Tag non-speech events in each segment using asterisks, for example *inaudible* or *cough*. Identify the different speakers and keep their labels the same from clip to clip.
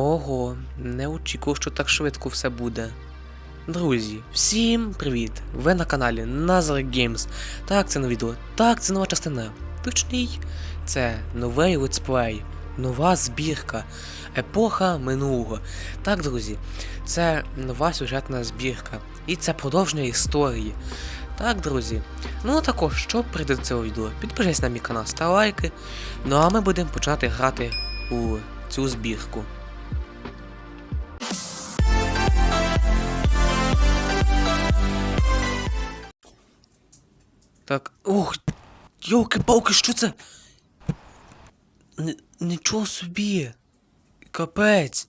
Speaker 1: Ого, не очікував, що так швидко все буде. Друзі, всім привіт! Ви на каналі Nazar Games. Так, це нове відео. Так, це нова частина. Точній, це новий летсплей, нова збірка, епоха минулого. Так, друзі, це нова сюжетна збірка. І це продовження історії. Так, друзі. Ну а також, що прийде до цього відео, підпишись на мій канал, став лайки. Ну а ми будемо починати грати у цю збірку. Так. Ух! Йолки-палки, що це? Н- нічого собі. Капець.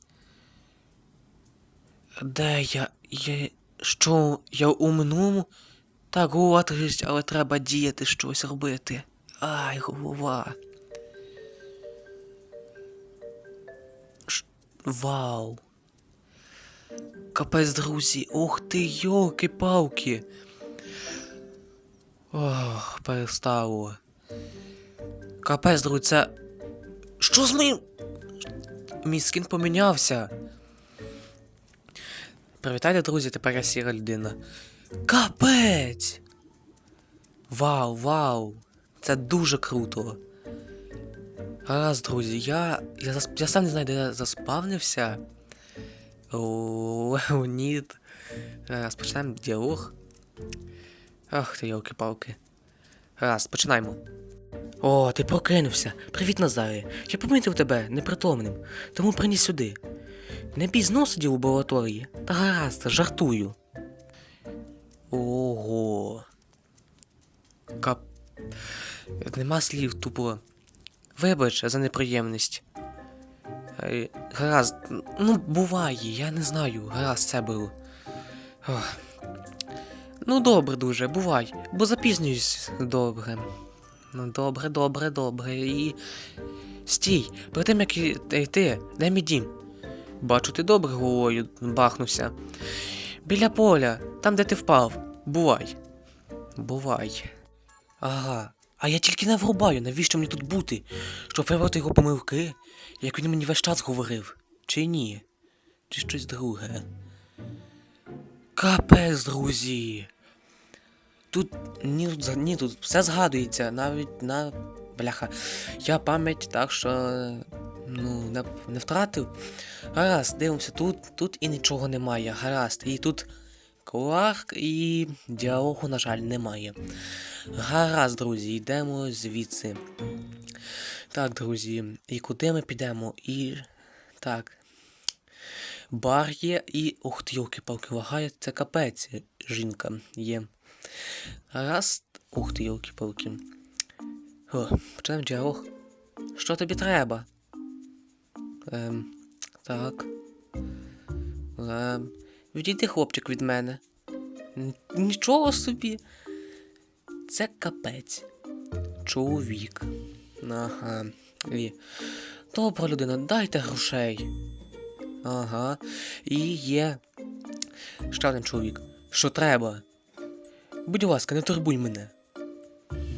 Speaker 1: Де я. Я. Що? Я у минулому? Так, голова трість, але треба діяти щось робити. Ай, голова. Ш... Вау. Капець, друзі. Ух ти, йолки-палки. Ох, перестало. Капець, друзі, це. Що з моїм. Мій скін помінявся. Привітайте, друзі, тепер я сіра людина. Капець! Вау, вау! Це дуже круто. Гаразд, друзі, я. Я, засп... я сам не знаю, де я заспавнився. Леонід. *laughs* Зараз почнемо діалог. Ах ти, йолки-палки. Раз, починаємо. О, ти прокинувся. Привіт, Назарі. Я помітив тебе непритомним, тому приніс сюди. Не бій знову сидів у лабораторії. Та гаразд, жартую. Ого. Кап. Нема слів, тупо. Вибач за неприємність. Е, Гаразд, ну буває, я не знаю, гаразд це було. Ох. Ну, добре дуже, бувай, бо запізнююсь добре. Ну, добре, добре, добре. І. Стій, перед тим як йти, де мій дім? Бачу, ти добре головою бахнувся. Біля поля, там, де ти впав. Бувай. Бувай. Ага. А я тільки не врубаю, навіщо мені тут бути? Щоб вибрати його помилки, як він мені весь час говорив. Чи ні? Чи щось друге? Капець, друзі. Тут ні, ні, тут все згадується, навіть на. Бляха. Я пам'ять так, що. Ну, не, не втратив. Гаразд, дивимося, тут, тут і нічого немає. Гаразд. І тут Кларк і діалогу, на жаль, немає. Гаразд, друзі, йдемо звідси. Так, друзі, і куди ми підемо? І. Так. Бар є і. Ух ти, йолки-палки, лагає, це капець, жінка є. Раз. Ух ти, йолки-палки. О, почнемо діалог. Що тобі треба? Ем, так. Ем, відійди, хлопчик, від мене. Нічого собі. Це капець. Чоловік. Ага. І... Добра людина, дайте грошей. Ага. І є. Ще один чоловік. Що треба? Будь ласка, не турбуй мене.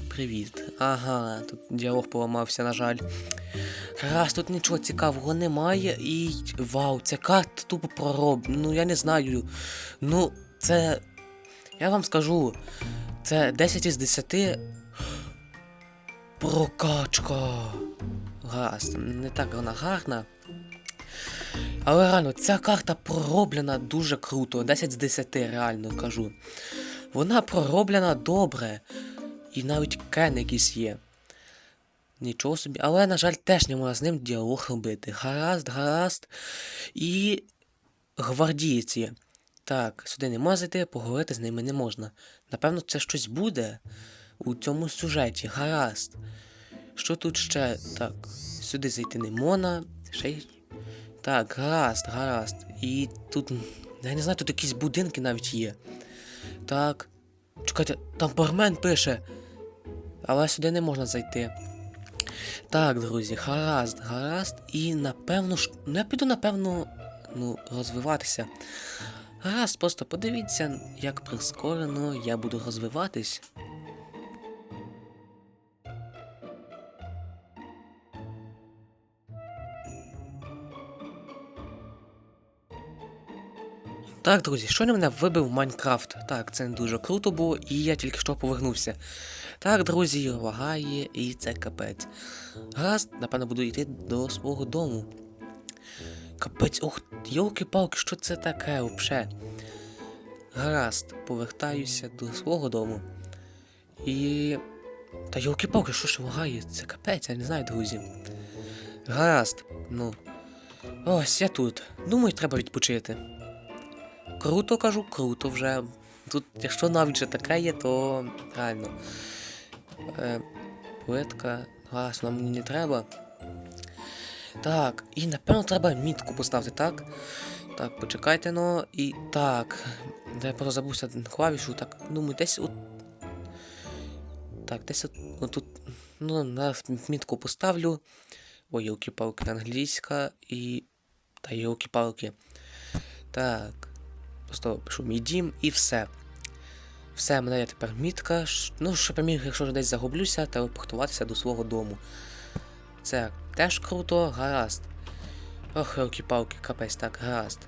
Speaker 1: Привіт. Ага, тут діалог поламався, на жаль. Раз, тут нічого цікавого немає і. Вау, ця карта тупо пророб. Ну я не знаю. Ну, це. Я вам скажу. Це 10 із 10. Прокачка. Гаразд, не так вона гарна. Але реально, ця карта пророблена дуже круто. 10 з 10, реально кажу. Вона пророблена добре. І навіть кен якийсь є. Нічого собі. Але, на жаль, теж не можна з ним діалог робити. Гаразд, гаразд. І. Гвардієць є. Так, сюди не можна зайти, поговорити з ними не можна. Напевно, це щось буде у цьому сюжеті. Гаразд. Що тут ще? Так, сюди зайти не можна. Ще й. Так, гаразд, гаразд. І тут. Я не знаю, тут якісь будинки навіть є. Так. Чекайте, там бармен пише. Але сюди не можна зайти. Так, друзі, гаразд, гаразд. І напевно ж. Ну, я піду, напевно, ну, розвиватися. Гаразд, просто подивіться, як прискорено я буду розвиватись. Так, друзі, щойно мене вибив Майнкрафт. Так, це не дуже круто було, і я тільки що повернувся. Так, друзі, лагає, і це капець. Гаразд, напевно, буду йти до свого дому. Капець, ух, йолки-палки, що це таке взагалі? Гаразд, повертаюся до свого дому. І. Та йолки-палки, що ж лагає? Це капець, я не знаю, друзі. Гаразд, ну. Ось я тут. Думаю, треба відпочити. Круто кажу, круто вже. Тут, якщо навіть вже таке є, то реально. Е, плитка, газ нам мені не треба. Так, і напевно треба мітку поставити, так? Так, почекайте ну. І так. Де я просто забувся клавішу, так, думаю, десь от. Так, десь от, отут. Ну, зараз мітку поставлю. Ой, йолки-палки, англійська і. Та йолки-палки. Так. Просто пишу мій дім і все. Все, мене є тепер мітка. Ну, щоб я міг, якщо десь загублюся, телепортуватися до свого дому. Це теж круто, гаразд. Ох, елки-палки, капець, так, гаразд.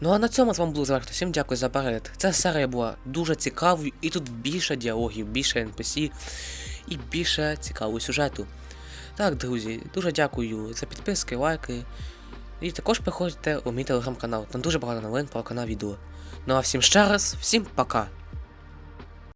Speaker 1: Ну а на цьому з вами було завершено. Всім дякую за перегляд. Ця серія була дуже цікавою, і тут більше діалогів, більше NPC і більше цікавого сюжету. Так, друзі, дуже дякую за підписки, лайки. І також приходьте у мій телеграм-канал. Там дуже багато новин про канал відео. Ну а всім ще раз, всім пока!